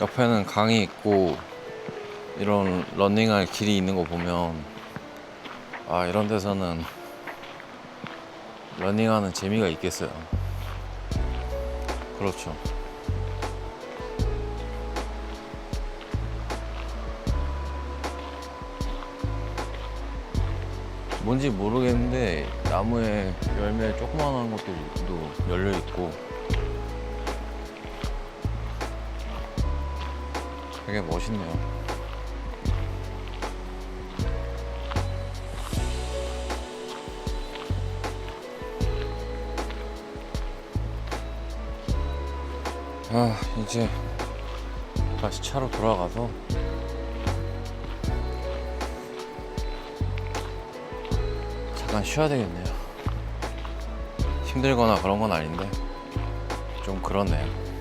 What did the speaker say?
옆에는 강이 있고 이런 런닝할 길이 있는 거 보면 아 이런 데서는 런닝하는 재미가 있겠어요. 그렇죠. 뭔지 모르겠는데 나무에 열매 조그만한 것도 또 열려 있고 되게 멋있네요. 아 이제 다시 차로 돌아가서 잠깐 쉬어야 되겠네요. 힘들거나 그런 건 아닌데 좀 그렇네요.